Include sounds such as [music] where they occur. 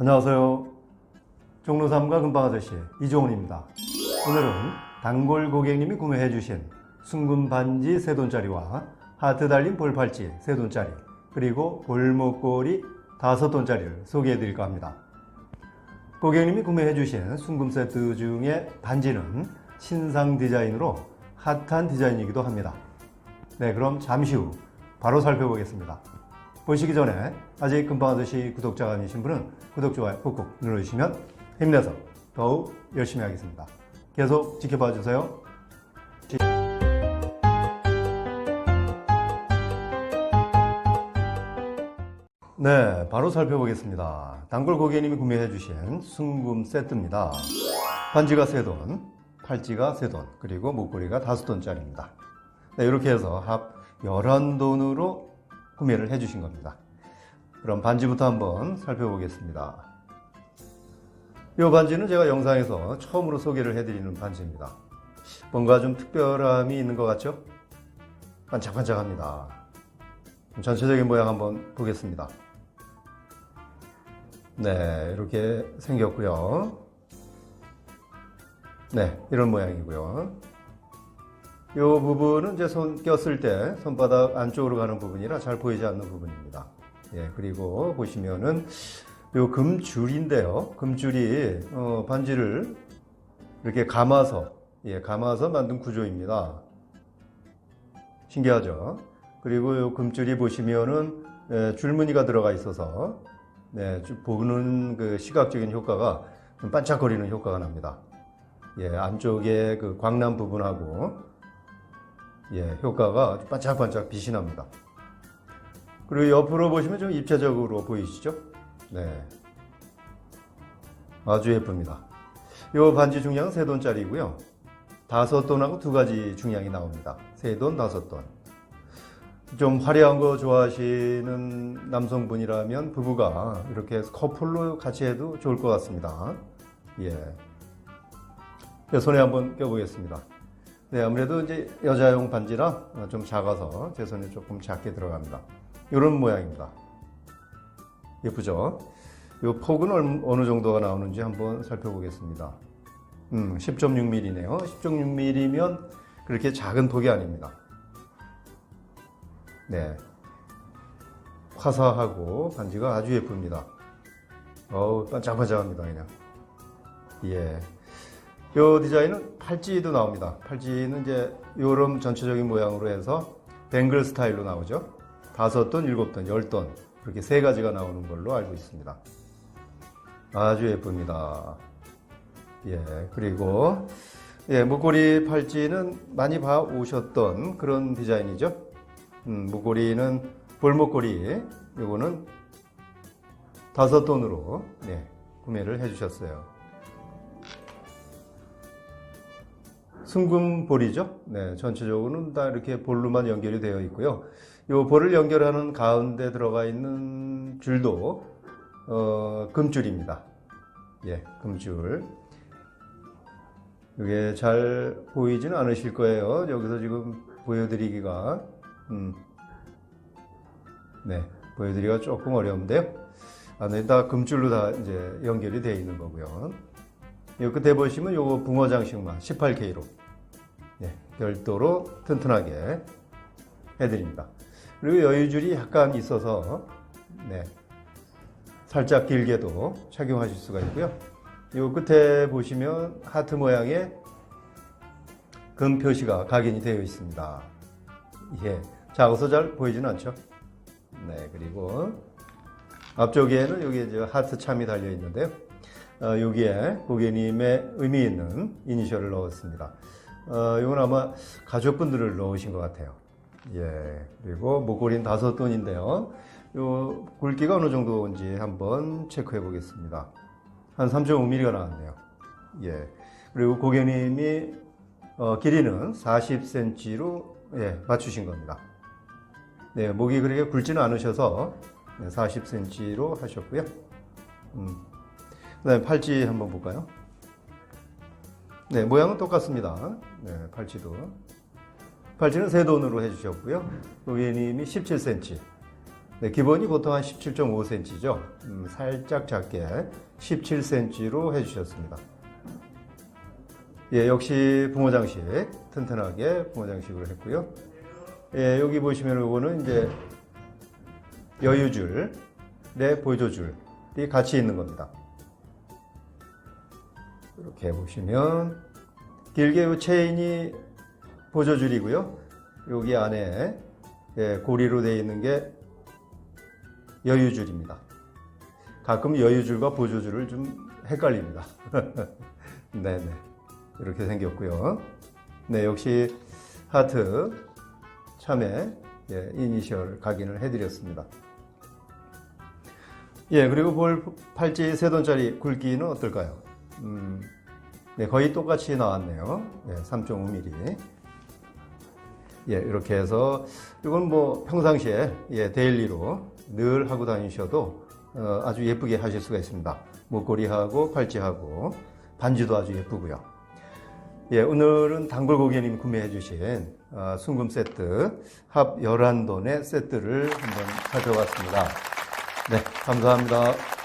안녕하세요. 종로삼가 금방아저씨 이종훈입니다. 오늘은 단골 고객님이 구매해 주신 순금 반지 3돈짜리와 하트 달린 볼팔찌 3돈짜리 그리고 볼목걸이 5돈짜리를 소개해 드릴까 합니다. 고객님이 구매해 주신 순금 세트 중에 반지는 신상 디자인으로 핫한 디자인이기도 합니다. 네, 그럼 잠시 후 바로 살펴보겠습니다. 보시기 전에 아직 금방아저씨 구독자가 아니신 분은 구독, 좋아요 꾹꾹 눌러주시면 힘내서 더욱 열심히 하겠습니다. 계속 지켜봐 주세요. 네, 바로 살펴보겠습니다. 단골 고객님이 구매해 주신 순금 세트입니다. 반지가 3돈, 팔찌가 3돈, 그리고 목걸이가 5돈짜리입니다. 네, 이렇게 해서 합 11돈으로 구매를 해 주신 겁니다. 그럼 반지부터 한번 살펴보겠습니다. 이 반지는 제가 영상에서 처음으로 소개를 해드리는 반지입니다. 뭔가 좀 특별함이 있는 것 같죠? 반짝반짝합니다. 전체적인 모양 한번 보겠습니다. 네, 이렇게 생겼고요. 네, 이런 모양이고요. 이 부분은 이제 손 꼈을 때 손바닥 안쪽으로 가는 부분이라 잘 보이지 않는 부분입니다. 예, 그리고 보시면은 요 금줄인데요. 금줄이 어, 반지를 이렇게 감아서 예, 감아서 만든 구조입니다. 신기하죠? 그리고 요 금줄이 보시면은 예, 줄무늬가 들어가 있어서 네, 쭉 보는 그 시각적인 효과가 좀 반짝거리는 효과가 납니다. 예, 안쪽에 그 광란 부분하고 예, 효과가 아주 반짝반짝 빛이 납니다. 그리고 옆으로 보시면 좀 입체적으로 보이시죠? 네. 아주 예쁩니다. 이 반지 중량은 3돈짜리고요. 5돈하고 두 가지 중량이 나옵니다. 3돈, 5돈. 좀 화려한 거 좋아하시는 남성분이라면 부부가 이렇게 커플로 같이 해도 좋을 것 같습니다. 예. 손에 한번 껴보겠습니다. 네, 아무래도 이제 여자용 반지라 좀 작아서 제 손에 조금 작게 들어갑니다. 이런 모양입니다. 예쁘죠? 이 폭은 얼- 어느 정도가 나오는지 한번 살펴보겠습니다. 음, 10.6mm네요. 10.6mm면 그렇게 작은 폭이 아닙니다. 네. 화사하고 반지가 아주 예쁩니다. 어우, 반짝반짝합니다, 그냥. 예. 요 디자인은 팔찌도 나옵니다. 팔찌는 이제 요런 전체적인 모양으로 해서 뱅글 스타일로 나오죠. 다섯 돈, 일곱 돈, 열 돈. 그렇게 세 가지가 나오는 걸로 알고 있습니다. 아주 예쁩니다. 예, 그리고 예, 목걸이 팔찌는 많이 봐 오셨던 그런 디자인이죠. 음, 목걸이는 볼목걸이 요거는 다섯 돈으로 네, 구매를 해주셨어요. 순금볼이죠. 네, 전체적으로는 다 이렇게 볼로만 연결이 되어 있고요. 이 볼을 연결하는 가운데 들어가 있는 줄도 어, 금줄입니다. 예, 금줄. 이게 잘 보이지는 않으실 거예요. 여기서 지금 보여드리기가 음, 네, 보여드리기가 조금 어려운데요. 안에 다 금줄로 다 이제 연결이 되어 있는 거고요. 이 끝에 보시면 요거 붕어 장식만 18K로 네, 별도로 튼튼하게 해드립니다. 그리고 여유줄이 약간 있어서 네, 살짝 길게도 착용하실 수가 있고요. 요 끝에 보시면 하트 모양의 금 표시가 각인이 되어 있습니다. 예, 작아서 잘 보이지는 않죠. 네, 그리고 앞쪽에는 여기 저 하트 참이 달려 있는데요. 어, 여기에 고객님의 의미 있는 이니셜을 넣었습니다. 어, 이건 아마 가족분들을 넣으신 것 같아요. 예. 그리고 목걸이는 다섯 돈인데요. 요 굵기가 어느 정도인지 한번 체크해 보겠습니다. 한 3.5mm가 나왔네요. 예. 그리고 고객님이 어, 길이는 40cm로 예, 맞추신 겁니다. 네, 목이 그렇게 굵지는 않으셔서 40cm로 하셨고요. 음. 그다음에 팔찌 한번 볼까요? 네, 모양은 똑같습니다. 네, 팔찌도. 팔찌는 세 돈으로 해주셨고요. 고객님이 17cm. 네, 기본이 보통 한 17.5cm죠. 음, 살짝 작게 17cm로 해주셨습니다. 예, 역시 붕어 장식 튼튼하게 붕어 장식으로 했고요. 예, 여기 보시면 이거는 이제 여유줄, 내 보조줄이 같이 있는 겁니다. 이렇게 보시면 길게 이 체인이 보조줄이고요. 여기 안에 예, 고리로 되어 있는 게 여유줄입니다. 가끔 여유줄과 보조줄을 좀 헷갈립니다. [laughs] 네네. 이렇게 생겼고요. 네, 역시 하트 참에 예, 이니셜 각인을 해드렸습니다. 예, 그리고 볼 팔찌 세 돈짜리 굵기는 어떨까요? 음, 네, 거의 똑같이 나왔네요. 네, 3.5mm. 예, 이렇게 해서 이건 뭐 평상시에 예, 데일리로 늘 하고 다니셔도 어, 아주 예쁘게 하실 수가 있습니다. 목걸이하고 팔찌하고 반지도 아주 예쁘고요. 예, 오늘은 단골 고객님 구매해 주신 어, 순금 세트 합 11돈의 세트를 한번 살펴봤습니다. 네, 감사합니다.